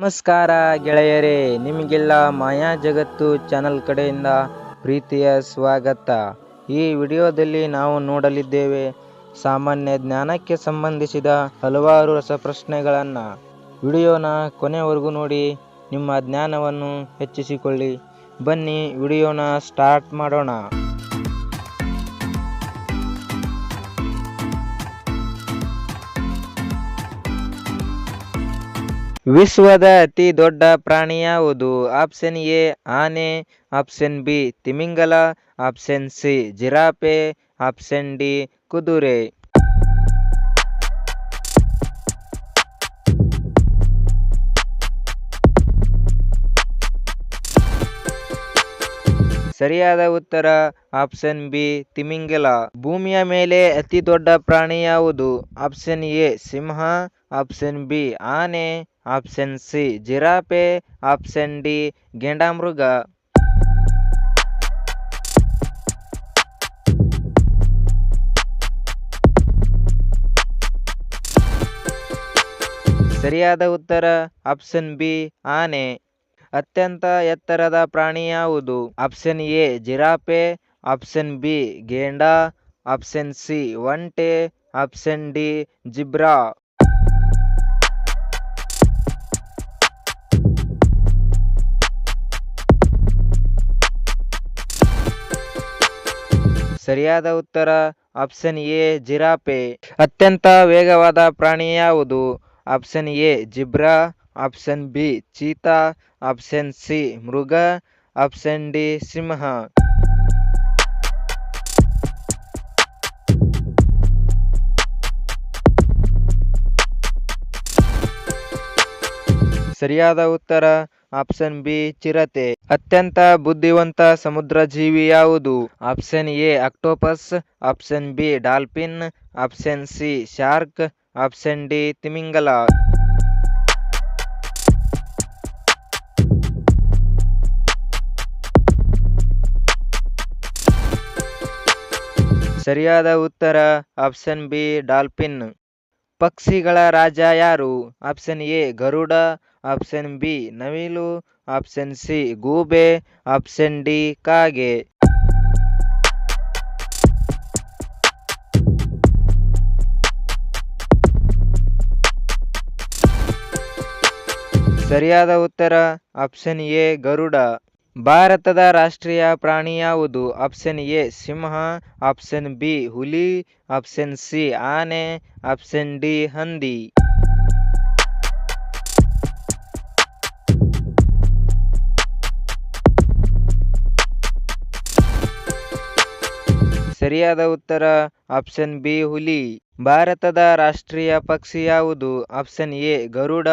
ನಮಸ್ಕಾರ ಗೆಳೆಯರೇ, ನಿಮಗೆಲ್ಲ ಮಾಯಾ ಜಗತ್ತು ಚಾನಲ್ ಕಡೆಯಿಂದ ಪ್ರೀತಿಯ ಸ್ವಾಗತ. ಈ ವಿಡಿಯೋದಲ್ಲಿ ನಾವು ನೋಡಲಿದ್ದೇವೆ ಸಾಮಾನ್ಯ ಜ್ಞಾನಕ್ಕೆ ಸಂಬಂಧಿಸಿದ ಹಲವಾರು ರಸಪ್ರಶ್ನೆಗಳನ್ನು. ವಿಡಿಯೋನ ಕೊನೆವರೆಗೂ ನೋಡಿ, ನಿಮ್ಮ ಜ್ಞಾನವನ್ನು ಹೆಚ್ಚಿಸಿಕೊಳ್ಳಿ. ಬನ್ನಿ, ವಿಡಿಯೋನ ಸ್ಟಾರ್ಟ್ ಮಾಡೋಣ. ವಿಶ್ವದ ಅತಿ ದೊಡ್ಡ ಪ್ರಾಣಿ ಯಾವುದು? ಆಪ್ಷನ್ ಎ, ಆನೆ, ಆಪ್ಷನ್ ಬಿ, ತಿಮಿಂಗಲ, ಆಪ್ಷನ್ ಸಿ, ಜಿರಾಫೆ, ಆಪ್ಷನ್ ಡಿ, ಕುದುರೆ. ಸರಿಯಾದ ಉತ್ತರ, ಆಪ್ಷನ್ ಬಿ, ತಿಮಿಂಗಲ. ಭೂಮಿಯ ಮೇಲೆ ಅತಿ ದೊಡ್ಡ ಪ್ರಾಣಿ ಯಾವುದು? ಆಪ್ಷನ್ ಎ, ಸಿಂಹ, ಆಪ್ಷನ್ ಬಿ, ಆನೆ ಆಪ್ಷನ್ ಸಿ, ಜಿರಾಫೆ, ಆಪ್ಷನ್ ಡಿ, ಗೆಂಡಾಮೃಗ. ಸರಿಯಾದ ಉತ್ತರ, ಆಪ್ಷನ್ ಬಿ, ಆನೆ. ಅತ್ಯಂತ ಎತ್ತರದ ಪ್ರಾಣಿ ಯಾವುದು? ಆಪ್ಷನ್ ಎ, ಜಿರಾಫೆ, ಆಪ್ಷನ್ ಬಿ, ಗೇಂಡಾ, ಆಪ್ಷನ್ ಸಿ, ಒಂಟೆ, ಆಪ್ಷನ್ ಡಿ, ಜಿಬ್ರಾ. ಸರಿಯಾದ ಉತ್ತರ ಆಪ್ಷನ್ ಎ ಜಿರಾಫೆ ಅತ್ಯಂತ ವೇಗವಾದ ಪ್ರಾಣಿ ಯಾವುದು? Option A, zebra. Option B, cheetah. Option C, ಮೃಗ. ಆಪ್ಷನ್ ಡಿ, ಸಿಂಹ. ಸರಿಯಾದ ಉತ್ತರ ಆಪ್ಷನ್ ಬಿ, ಚಿರತೆ. ಅತ್ಯಂತ ಬುದ್ಧಿವಂತ ಸಮುದ್ರ ಜೀವಿ ಯಾವುದು? Option A octopus option B, dolphin. Option C, shark. Option D, ತಿಮಿಂಗಲ. ಸರಿಯಾದ ಉತ್ತರ, ಆಪ್ಷನ್ ಬಿ, ಡಾಲ್ಫಿನ್. ಪಕ್ಷಿಗಳ ರಾಜ ಯಾರು? ಆಪ್ಷನ್ ಎ, ಗರುಡ. ಆಪ್ಷನ್ ಬಿ, ನವಿಲು, ಆಪ್ಷನ್ ಸಿ, ಗೂಬೆ, ಆಪ್ಷನ್ ಡಿ, ಕಾಗೆ. ಸರಿಯಾದ ಉತ್ತರ, ಆಪ್ಷನ್ ಎ, ಗರುಡ. ಭಾರತದ ರಾಷ್ಟ್ರೀಯ ಪ್ರಾಣಿ ಯಾವುದು? ಆಪ್ಷನ್ ಎ, ಸಿಂಹ, ಆಪ್ಷನ್ ಬಿ, ಹುಲಿ, ಆಪ್ಷನ್ ಸಿ, ಆನೆ, ಆಪ್ಷನ್ ಡಿ, ಹಂದಿ. ಸರಿಯಾದ ಉತ್ತರ, ಆಪ್ಷನ್ ಬಿ, ಹುಲಿ. ಭಾರತದ ರಾಷ್ಟ್ರೀಯ ಪಕ್ಷಿ ಯಾವುದು? ಆಪ್ಷನ್ ಎ, ಗರುಡ.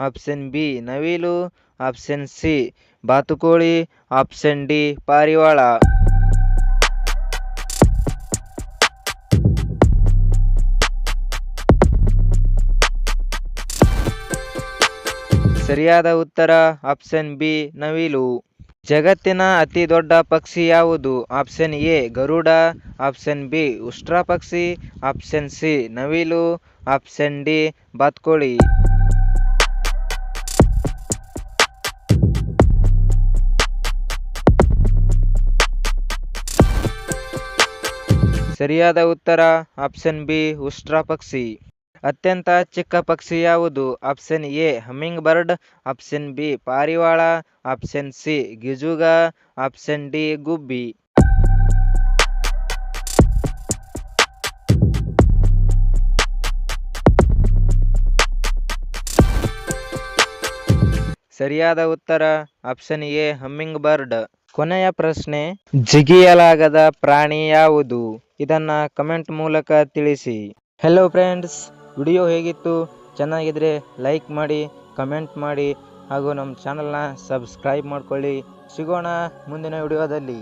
ಆಪ್ಷನ್ ಬಿ, ನವಿಲು. ಆಪ್ಷನ್ ಸಿ, ಬಾತುಕೋಳಿ. ಆಪ್ಷನ್ ಡಿ, ಪಾರಿವಾಳ. ಸರಿಯಾದ ಉತ್ತರ, ಆಪ್ಷನ್ ಬಿ, ನವಿಲು. ಜಗತ್ತಿನ ಅತಿ ದೊಡ್ಡ ಪಕ್ಷಿ ಯಾವುದು? ಆಪ್ಷನ್ ಎ, ಗರುಡ. ಆಪ್ಷನ್ ಬಿ, ಉಷ್ಟ್ರ ಪಕ್ಷಿ. ಆಪ್ಷನ್ ಸಿ, ನವಿಲು. ಆಪ್ಷನ್ ಡಿ, ಬಾತ್ಕೋಳಿ. ಸರಿಯಾದ ಉತ್ತರ? ಆಪ್ಷನ್ ಬಿ, ಉಷ್ಟ್ರ ಪಕ್ಷಿ. ಅತ್ಯಂತ ಚಿಕ್ಕ ಪಕ್ಷಿ ಯಾವುದು? Option A hummingbird option B, ಪಾರಿವಾಳ, ಆಪ್ಷನ್ ಸಿ, ಗಿಜುಗ, ಆಪ್ಷನ್ ಡಿ, ಗುಬ್ಬಿ. ಸರಿಯಾದ ಉತ್ತರ, ಆಪ್ಷನ್ ಎ ಹಮ್ಮಿಂಗ್ ಬರ್ಡ್ ಕೊನೆಯ ಪ್ರಶ್ನೆ, ಜಿಗಿಯಲಾಗದ ಪ್ರಾಣಿ ಯಾವುದು? ಇದನ್ನ ಕಮೆಂಟ್ ಮೂಲಕ ತಿಳಿಸಿ. ಹೆಲೋ ಫ್ರೆಂಡ್ಸ್ ವಿಡಿಯೋ ಹೇಗಿತ್ತು, ಚೆನ್ನಾಗಿದ್ರೆ ಲೈಕ್ ಮಾಡಿ, ಕಮೆಂಟ್ ಮಾಡಿ ಹಾಗೂ ನಮ್ಮ ಚಾನಲ್ನ ಸಬ್ಸ್ಕ್ರೈಬ್ ಮಾಡ್ಕೊಳ್ಳಿ. ಸಿಗೋಣ ಮುಂದಿನ ವಿಡಿಯೋದಲ್ಲಿ.